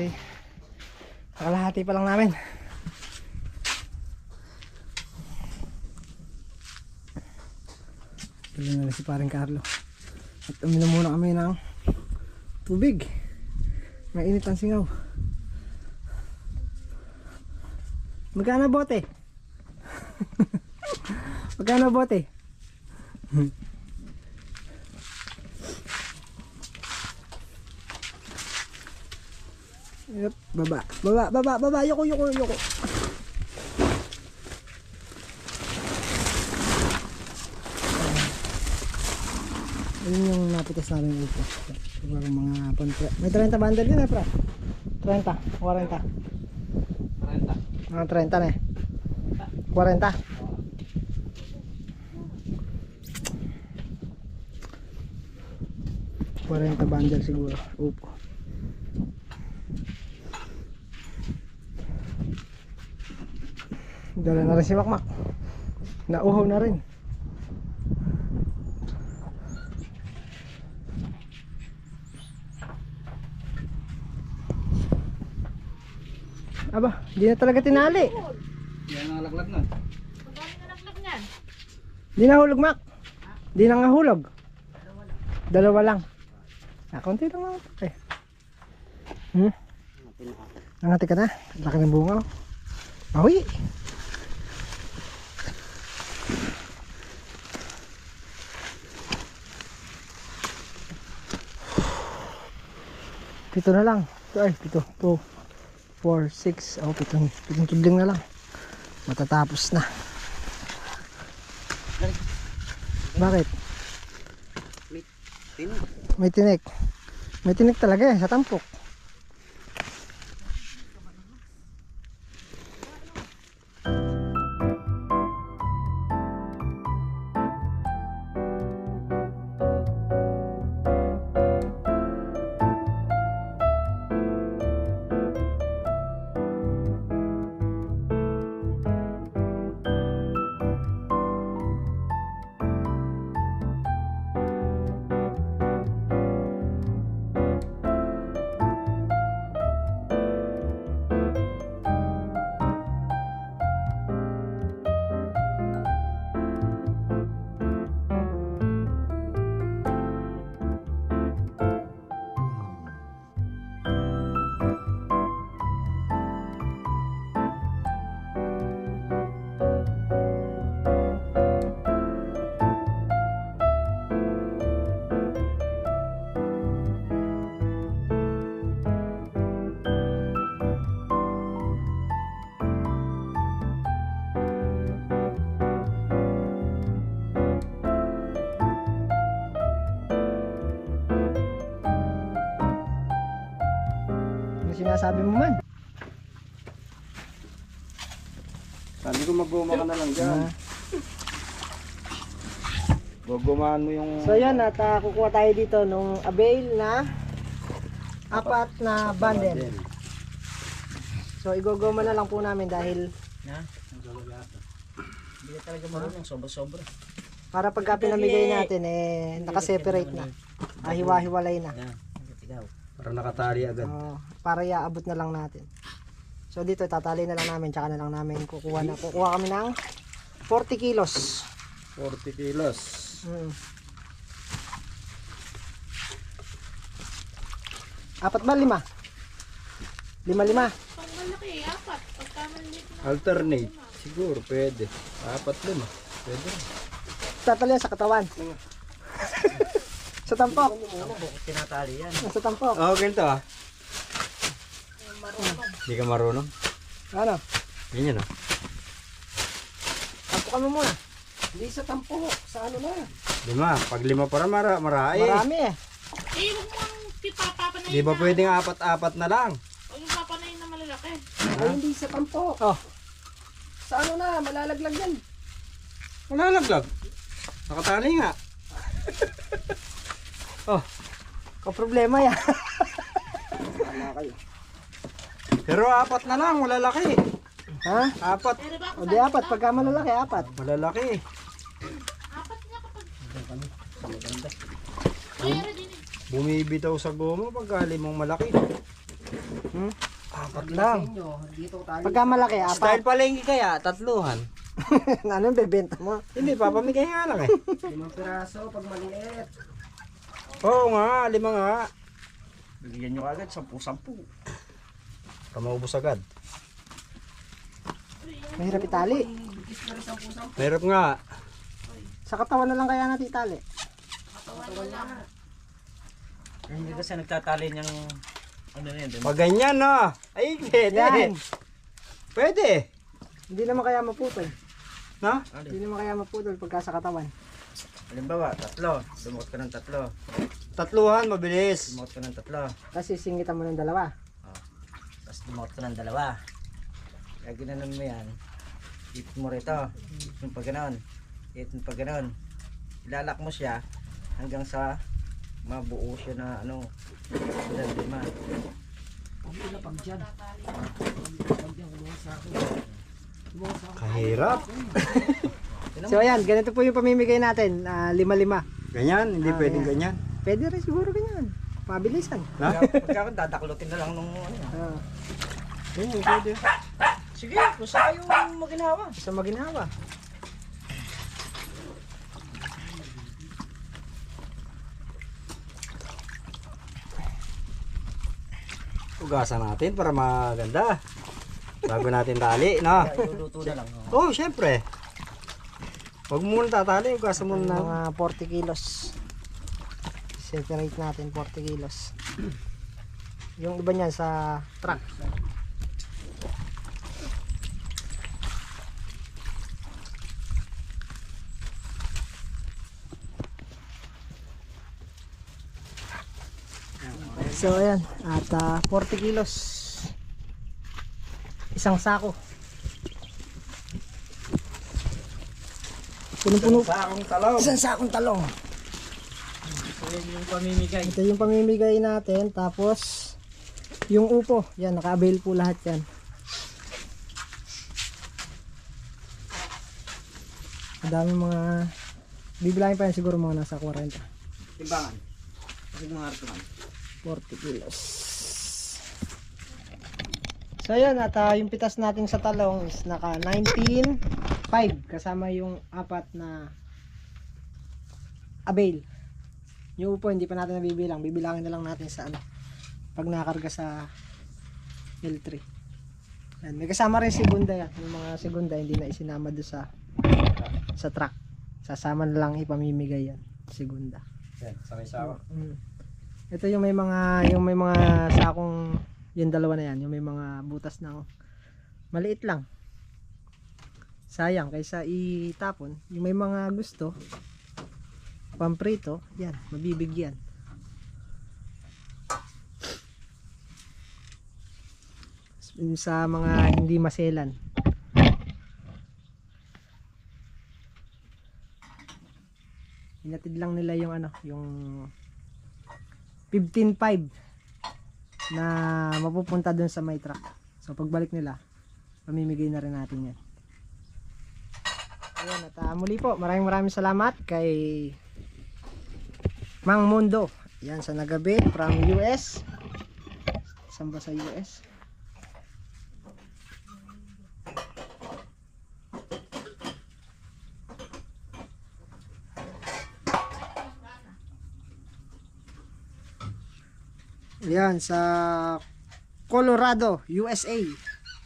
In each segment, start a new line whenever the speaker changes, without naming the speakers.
Bali, nakalahati pa lang namin. Tuloy na si paring Carlo. At uminom muna kami ng tubig. Mainit ang singaw. Magkano bote? Magkano bote? Yep, baba. Baba, baba, baba. Yoko, yoko, yoko. Ayun yung napitas namin ito. Siguro mga pantra. May 30 bundle din eh, pra. 30, 40.
30.
Mga 30 na eh. 40. Quarenta bundle siguro. Upo. Dala na rin si Makmak. Nauhaw na rin. Aba, di na talaga tinali.
Yan ang alaklag nun.
Di na hulog, Mak. Di na nga hulog. Dalawa lang. Ah, konti lang naman. Eh. Hmm? Nangati ka na. Laki ng bunga. oh. Awi. Pito na lang. Ito ay, pito. 2, 4, 6. Oh, pitong, pitong tudling na lang. Matatapos na. Bakit? May tinik. May tinik talaga eh, sa tampok. Sinasabi mo man?
Sabi ko magguma ka na lang dyan.
Ah.
Gugumaan mo yung...
So yan at ah, kukuha tayo dito nung avail na apat na bundle. So igogoma na lang po namin dahil
Hindi na talaga marunong, sobra-sobra.
para pagka pinamigay natin eh nakaseparate na. Ah, hiwa-hiwalay na.
Yan. Para nakatali agad.
Oo, para iaabot na lang natin. So dito tatali na lang namin tsaka na lang namin kukuha na. Kukuha kami ng 40 kilos.
40 kilos.
Mm. Apat ba? Lima? Lima lima.
Pag malaki, apat. Na.
Alternate. Siguro, pwede. Apat lima. Pwede rin.
Tatali yan sa katawan. sa tampok.
Tinatali yan.
Sa tampok.
Oo, oh, ganito ah. Hindi ka marunong.
Ano?
Ganyan ah.
Tampokan mo muna.
Hindi sa tampo, sa ano na.
Lima. Pag lima para mara, marai.
Marami eh.
Eh, huwag mo ang papapanayin
Di ba
na.
pwedeng apat-apat na lang?
Huwag yung papanayin na malalaki.
Ay, hindi sa tampo.
Oh,
Sa ano na, malalaglag yan.
Malalaglag. Nakatali nga. oh,
kung problema yan.
pero apat na lang, malalaki.
ha?
Apat.
O di apat. Pagka malalaki, apat.
Malalaki.
apat nga kapag... Din eh.
Bumibitaw sa goma pag mong malaki.
Hmm? Apat lang.
inyo, dito tayo.
Pagka malaki,
Style
apat.
palengke kaya, tatluhan.
Anong bebenta mo?
Hindi, papamigay nga lang eh.
Limang piraso pag maliit.
Oo nga, lima nga.
Bigyan nyo agad, sampu-sampu.
Kamaubos agad.
Mahirap itali.
Na.
Meron nga.
Sa katawan na lang kaya natin itali.
Hindi kasi nagtatali niyang ano na yun,
Pag ganyan no. Ay, pwede.
Yan.
Pwede.
Hindi naman kaya maputol.
No?
Hindi naman kaya maputol pagka sa katawan.
Halimbawa, tatlo. Dumukot ka ng tatlo.
Tatluhan, mabilis.
Dumukot ka ng tatlo.
Kasi singitan mo ng dalawa.
Tapos dumukot ka ng dalawa. Kaya ginanon mo yan. Ipit mo rito. Yung pag ganon. Ipit mo pag ganon. Ilalak mo siya hanggang sa mabuo siya na ano. Ilan lima.
Mo.
Kahirap.
So ayan, ganito po yung pamimigay natin. ah, lima-lima.
Ganyan, hindi
Ah,
pwedeng
ganyan.
ganyan.
Pwede rin siguro ganyan. Mabilisan.
Ha?
Pagka ako dadaklutin na lang nung ano.
Ah,
Oo, pwede.
Sige, kung saan kayo maginawa.
sa maginawa.
Ugasan natin para maganda. Bago natin tali, no?
Iluluto na lang. oh.
Oo, oh, syempre. Huwag mo muna tatali, ugasan mo na.
Mga 40 kilos. Separate natin 40 kilos. Yung iba niyan sa truck. So ayan, at ah, 40 kilos. Isang sako. Punong-puno.
Sa akong talaw.
Isang sakong talong.
yung pamimigay.
Ito yung pamimigay natin. Tapos, yung upo. Yan, naka-avail po lahat yan. Ang dami mga... Bibilangin pa yan siguro mga nasa 40.
Timbangan. Kasi mga hartuman.
40 kilos. So yun, at ah, yung pitas natin sa talong is naka 19.5 kasama yung apat na avail. Yung upo hindi pa natin nabibilang, bibilangin na lang natin sa ano pag nakarga sa L3. Yan, may kasama rin segunda yan. Yung mga segunda hindi na isinama doon sa sa truck. Sasama na lang ipamimigay yan. Segunda.
Yan, sawa
Mm. Ito yung may mga yung may mga sakong yung dalawa na yan, yung may mga butas ng maliit lang. Sayang kaysa itapon, yung may mga gusto pamprito, yan, mabibigyan. Sa mga hindi maselan. Hinatid lang nila yung ano, yung 15.5 na mapupunta dun sa may truck. So pagbalik nila, pamimigay na rin natin yan. Ayan, at ah, muli po, maraming maraming salamat kay Mang Mundo. Yan, sa nagabi from US. Saan ba sa US? Yan, sa Colorado, USA.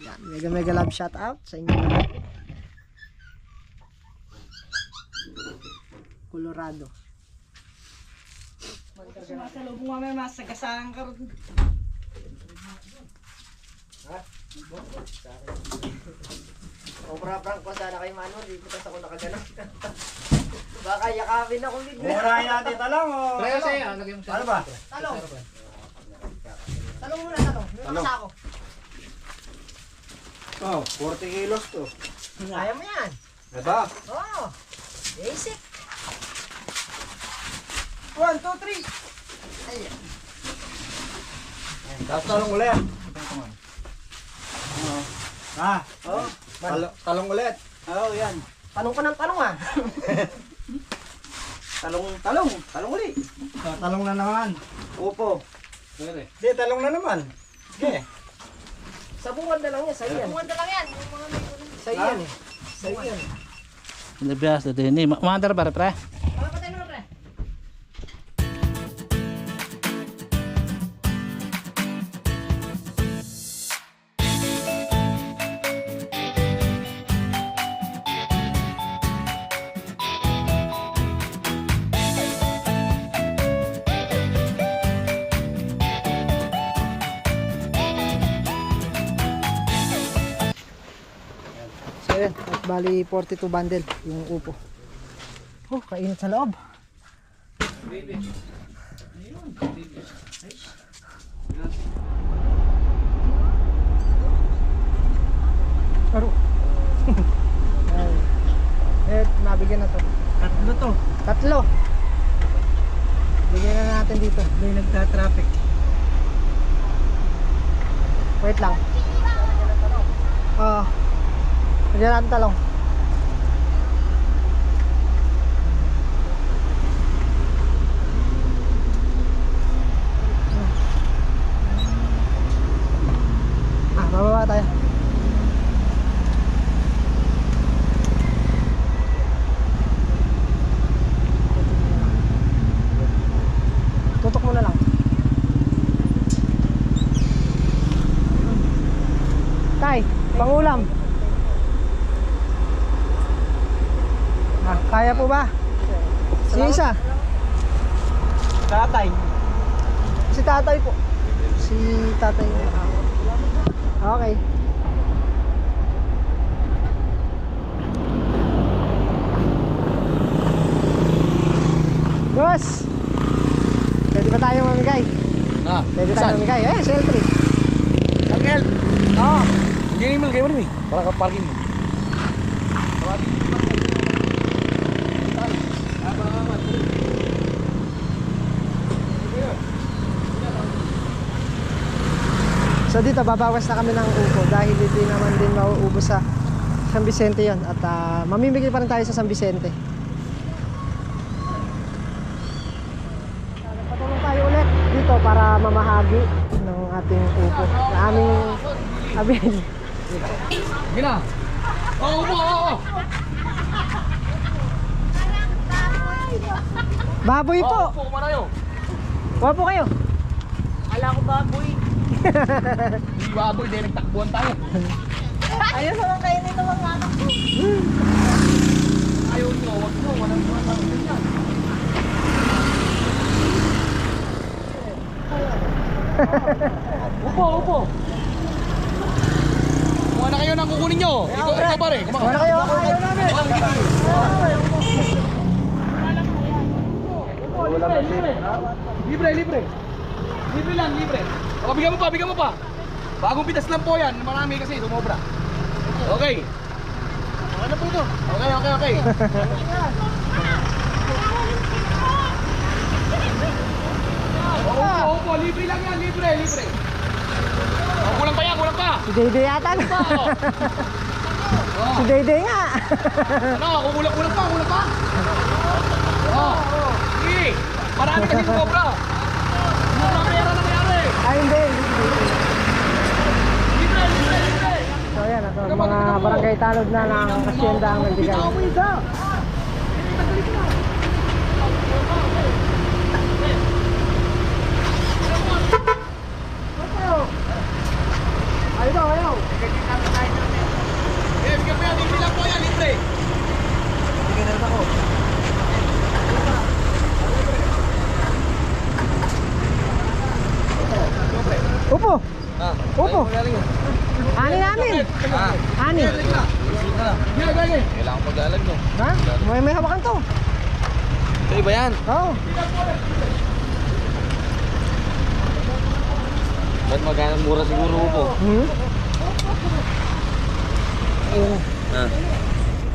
Yan, mega mega love shout out sa inyo Colorado.
Masalubong mamaya masagasaan ka rin.
Obra prank ko sana kay Mano, di ko ako nakaganon. Baka yakapin ako bigla.
Murahin natin talang o.
Kaya sa'yo, lagyan mo sa
Ano ba?
Talong. Talong muna, talong. May
Talong.
ako.
Oh, 40 kilos to.
Kaya mo yan.
Diba?
Oo. Oh, basic. One, two, three. Ayan.
Tapos talong ulit. Ha?
Oh,
Talo- talong ulit.
Oo, oh, yan.
tanong ka ng tanong ah.
Talong, talong. Talong uli.
Ah, talong na naman.
Opo.
Hindi, talong na naman. Okay.
Sabungan na lang yan, sa'yo yan.
Kumanda lang yan. Yung mga may
Sa'yo yan eh. Sa'yo yan.
Hindi bias dito ini. Mandar ba pre?
Bali 42 bundle yung upo. Oh, kainit sa loob. Aro. Ay. Eh, nabigyan na to.
Tatlo to.
Tatlo. Bigyan na natin dito.
May nagta-traffic.
Wait lang. Oo. Lagyan natin talong. Ah, bababa tayo. Tutok mo na lang. Tay, pangulam. Ah, kaya po ba? Si isa.
Tatay.
Si tatay po. Si tatay. Okay. Boss! Pwede ba tayo mamigay?
Ah,
Pwede tayo mamigay. Eh, sell tree.
Angel.
Oo.
Gini mo kayo ni. Para ka parking mo.
So dito babawas na kami ng upo dahil hindi naman din mauubos sa San Vicente yon at ah, mamimigay pa rin tayo sa San Vicente. Patulong tayo ulit dito para mamahagi ng ating upo na aming abil.
Gina. Oh, upo, oo.
Baboy po!
Upo mo na yun.
Wapo kayo!
Kala ko baboy.
Hindi baboy, dahil nagtakbuhan tayo.
Ayun naman kainin ng mga anak ko.
Ayaw nyo, wag nyo, walang walang ganyan. Upo, upo. Kumuha na kayo ng kukunin nyo. Ikaw, ikaw pare. Kumakas.
Wala kayo! Ayaw namin!
Libre, libre. Libre lang, libre. O, bigyan mo pa, bigyan mo pa. Bagong pitas lang po yan. Marami kasi, sumobra. Okay. Ano po ito? Okay, okay, okay. Opo, opo, libre lang yan, libre, libre. Oh, kulang pa yan, kulang pa.
Si Dede yata na.
Oh,
si Dede nga.
ano, kulang, kulang pa, kulang pa. Oh, sige. Marami kasi sumobra. Sumobra pera na mayari.
Ay hindi.
Libre, libre, libre.
So yan, ito, mga barangay tanod na ng kasyenda ang nagbigay. Ayaw, ayaw.
Eh, bigyan mo yan, libre lang po yan, libre.
Upo. Upo. Ani namin. Ani.
Gila, gila.
Kailangan mag-alag no.
Ha? May may hawakan to.
Ito iba yan.
Oo.
Ba't magkano mura siguro po?
Hmm? Ayun.
Ah.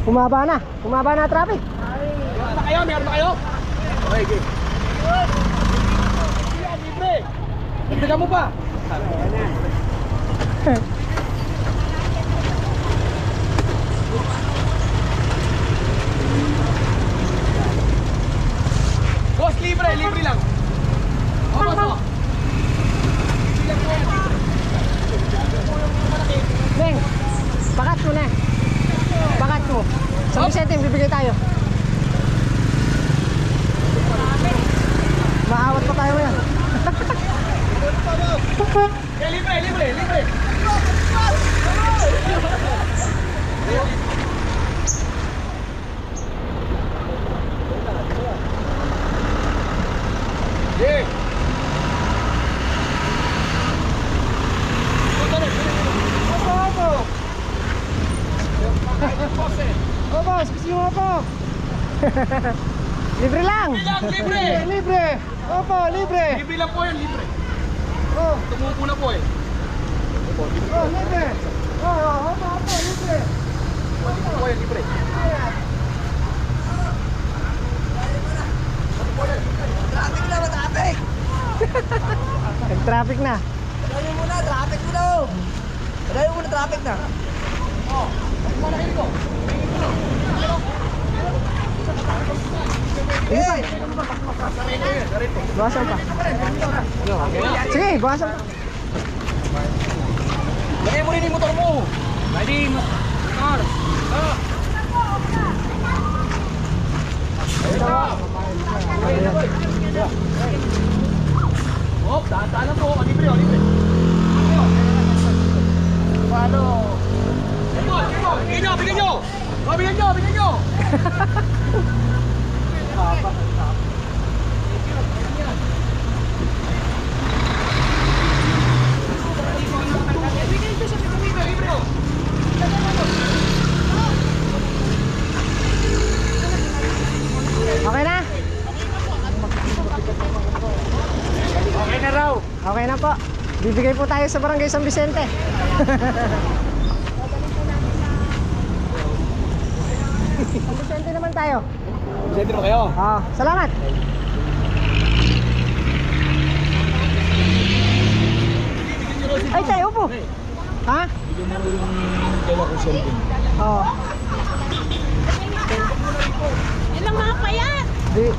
Kumaba na. Kumaba na traffic.
Meron na kayo, meron na kayo. Okay, okay. Yan, libre. Libre mo pa. Boss, libre, libre lang. to. Sa
Vicente, bibigay tayo. Maawat pa tayo
yan. Libre, libre, libre.
libre lang.
Libre lang, libre.
libre. Opo, libre.
Libre lang po yan, libre.
Oh,
Tumupo na po eh.
oh, libre. Oh, oh, opo, opo, libre.
Tumupo po yan, libre.
Traffic na, traffic!
Nag-traffic na.
Dalayo muna, traffic mo daw! Dalayo muna, traffic na.
Sige pa. Bawasan pa. Sige, bawasan pa.
Lagay mo rin yung motor mo. Ready, motor. Ah. Oh, dahan-dahan lang po. Oh, libre, oh, libre. Paano? Ito, ito. Bigyan nyo, bigyan nyo. Oh, bigyan nyo, bigyan nyo. Libre, oh.
Okay na?
Okay na raw.
Okay na po. Bibigay po tayo sa Barangay San Vicente. San Vicente naman tayo.
Sente mo kayo.
Ah, salamat. Ay, tayo po. Ha? Oo.
Yun lang mga payat.
Di,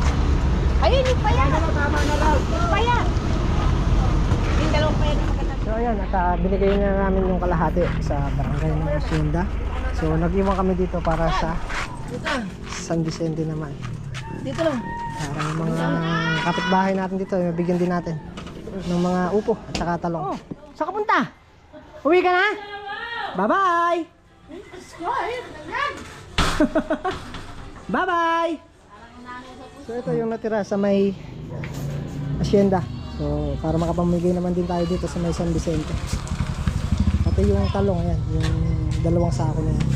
Ayun, yung payat. Tama na lang. Payat. Yung dalawang payat na maganda.
So ayan, at ah, binigay na namin yung kalahati sa barangay ng Hacienda. So nag-iwan kami dito para sa San Vicente naman.
Dito lang.
Para yung mga kapitbahay natin dito, mabigyan din natin ng mga upo at saka talong. Oh, saan ka punta? Uwi ka na? Bye-bye! Bye-bye! So ito yung natira sa may asyenda. So para makapamigay naman din tayo dito sa may San Vicente. Pati yung talong yan, yung dalawang sako na yan.